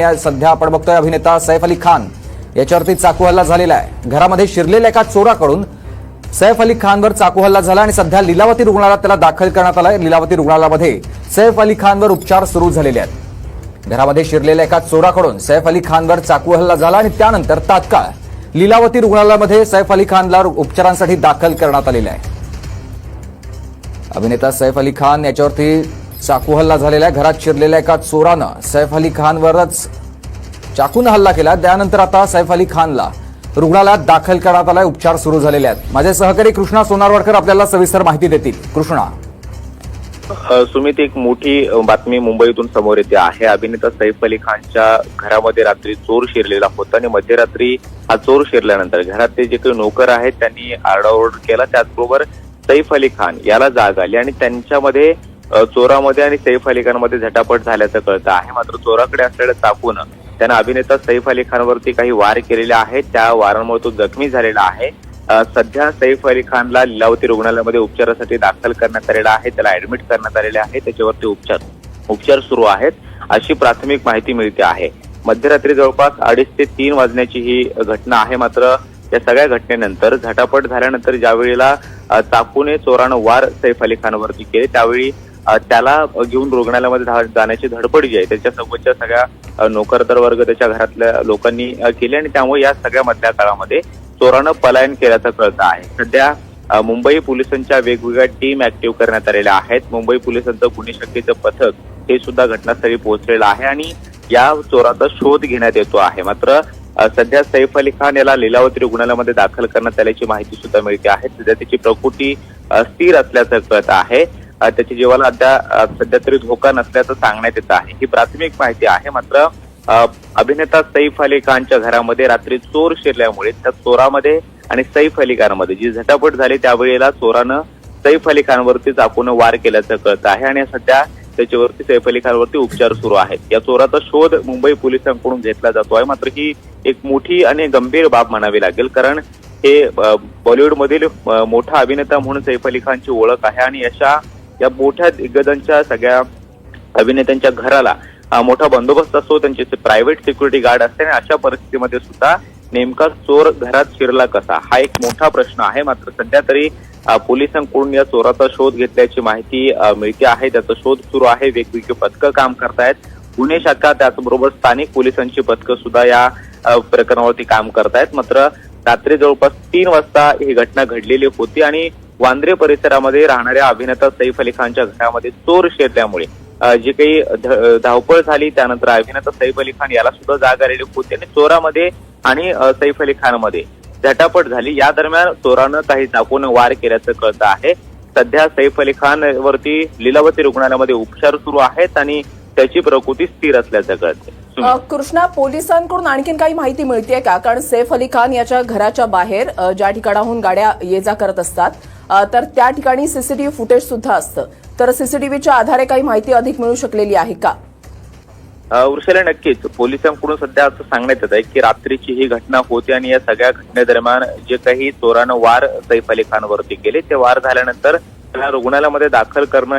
सध्या आपण बघतोय अभिनेता सैफ अली खान. याच्यावरती चाकू हल्ला झालेला आहे. घरामध्ये शिरलेल्या एका चोराकडून सैफ अली खानवर चाकू हल्ला झाला आणि सध्या लिलावती रुग्णालयात त्याला दाखल करण्यात आलाय. लिलावती रुग्णालयामध्ये सैफ अली खानवर उपचार सुरू झालेले आहेत. घरामध्ये शिरलेल्या एका चोराकडून सैफ अली खानवर चाकू हल्ला झाला आणि त्यानंतर तात्काळ लिलावती रुग्णालयामध्ये सैफ अली खानला उपचारांसाठी दाखल करण्यात आलेला आहे. अभिनेता सैफ अली खान याच्यावरती चाकू हल्ला झालेला आहे घरात शिरलेल्या एका चोरानं सैफ अली खानवरच चाकून हल्ला केला. त्यानंतर आता सैफ अली खानला रुग्णालयात दाखल करण्यात आलाय. उपचार सुरू झालेले आहेत. माझे सहकारी कृष्णा सोनारवडकर आपल्याला सविस्तर माहिती देतील. कृष्णा. सुमित एक मोठी बातमी मुंबईतून समोर येते. आहे अभिनेता सैफ अली खानच्या घरामध्ये रात्री चोर शिरलेला होता आणि मध्यरात्री हा चोर शिरल्यानंतर घरातले जे काही नोकर आहेत त्यांनी आरडाओरड केला. त्याचबरोबर सैफ अली खान याला जाग आली आणि त्यांच्यामध्ये चोरामध्ये आणि सैफ अली खानमध्ये झटापट झाल्याचं कळतं. आहे मात्र चोराकडे असलेलं चाकून त्यानं अभिनेता सैफ अली खानवरती काही वार केलेले आहेत. त्या वारांमुळे तो जखमी झालेला आहे. सध्या सैफ अली खानला लीलावती रुग्णालयामध्ये उपचारासाठी दाखल करण्यात आलेला आहे. त्याला ऍडमिट करण्यात आलेले आहे. त्याच्यावरती उपचार उपचार सुरू आहेत. अशी प्राथमिक माहिती मिळते आहे. मध्यरात्री जवळपास अडीच ते तीन वाजण्याची ही घटना आहे. मात्र या सगळ्या घटनेनंतर झटापट झाल्यानंतर ज्यावेळेला चाकूने चोरानं वार सैफ अली खानवरती केले त्यावेळी त्याला घेऊन रुग्णालयामध्ये धा- जाण्याची धडपड जी आहे त्याच्यासोबतच्या सगळ्या नोकरदार वर्ग त्याच्या घरातल्या लोकांनी केली आणि त्यामुळे या सगळ्या मधल्या काळामध्ये चोरानं पलायन केल्याचं कळतं आहे. सध्या मुंबई पोलिसांच्या वेगवेगळ्या टीम ऍक्टिव्ह करण्यात आलेल्या आहेत. मुंबई पोलिसांचं गुन्हे शक्तीचं पथक हे सुद्धा घटनास्थळी पोहोचलेलं आहे आणि या चोराचा शोध घेण्यात येतो आहे. मात्र सध्या सैफ अली खान याला लीलावती रुग्णालयामध्ये दाखल करण्यात आल्याची माहिती सुद्धा मिळते आहे. सध्या त्याची प्रकृती स्थिर असल्याचं कळत आहे. त्याच्या जीवाला अद्या सध्या तरी धोका नसल्याचं सांगण्यात येत आहे. ही प्राथमिक माहिती आहे. मात्र अभिनेता सैफ अली खानच्या घरामध्ये रात्री चोर शिरल्यामुळे त्या चोरामध्ये आणि सैफ अली खानमध्ये जी झटापट झाली त्यावेळेला चोरानं सैफ अली खानवरती चाकून वार केल्याचं कळतं आहे आणि सध्या त्याच्यावरती सैफ अली खानवरती उपचार सुरू आहेत. या चोराचा शोध मुंबई पोलिसांकडून घेतला जातो आहे. मात्र ही एक मोठी आणि गंभीर बाब म्हणावी लागेल कारण हे बॉलिवूडमधील मोठा अभिनेता म्हणून सैफ अली खानची ओळख आहे आणि अशा या मोठ्या दिग्गजांच्या सगळ्या अभिनेत्यांच्या घराला मोठा बंदोबस्त असतो त्यांचे प्रायव्हेट सिक्युरिटी गार्ड असते आणि अशा परिस्थितीमध्ये सुद्धा नेमका चोर घरात शिरला कसा? हा एक मोठा प्रश्न आहे. मात्र सध्या तरी पोलिसांकडून या चोराचा शोध घेतल्याची माहिती मिळते आहे. त्याचा शोध सुरू आहे. वेगवेगळी पथकं काम करतायत. गुन्हे शाखा त्याचबरोबर स्थानिक पोलिसांची पथकं सुद्धा या प्रकरणावरती काम करतायत. मात्र रात्री जवळपास तीन वाजता ही घटना घडलेली होती आणि वांद्रे परिसरामध्ये राहणाऱ्या अभिनेता सैफ अली खानच्या घरामध्ये चोर शिरल्यामुळे जी काही धावपळ झाली त्यानंतर अभिनेता सैफ अली खान याला सुद्धा जाग आलेली होती आणि चोरामध्ये आणि सैफ अली खानमध्ये झटापट झाली. या दरम्यान चोरानं काही चाकून वार केल्याचं कळतं आहे. सध्या सैफ अली खान वरती लीलावती रुग्णालयामध्ये उपचार सुरू आहेत आणि त्याची प्रकृती स्थिर असल्याचं कळतं कृष्णा पोलिसांकडून आणखीन काही माहिती मिळतेय का? कारण सैफ अली खान याच्या घराच्या बाहेर ज्या ठिकाणाहून गाड्या ये जा करत असतात तर त्या ठिकाणी सीसीटीव्ही फुटेज सुद्धा असतं. तर सीसीटीव्हीच्या आधारे काही माहिती अधिक मिळू शकलेली आहे का? अ, वृषाला नक्कीच. पोलिसांकडून सध्या असं सांगण्यात येत आहे की रात्रीची ही घटना होती आणि या सगळ्या घटनेदरम्यान जे काही चोरानं वार सैफ अली खानवरती केले ते वार झाल्यानंतर त्याला रुग्णालयामध्ये दाखल करणं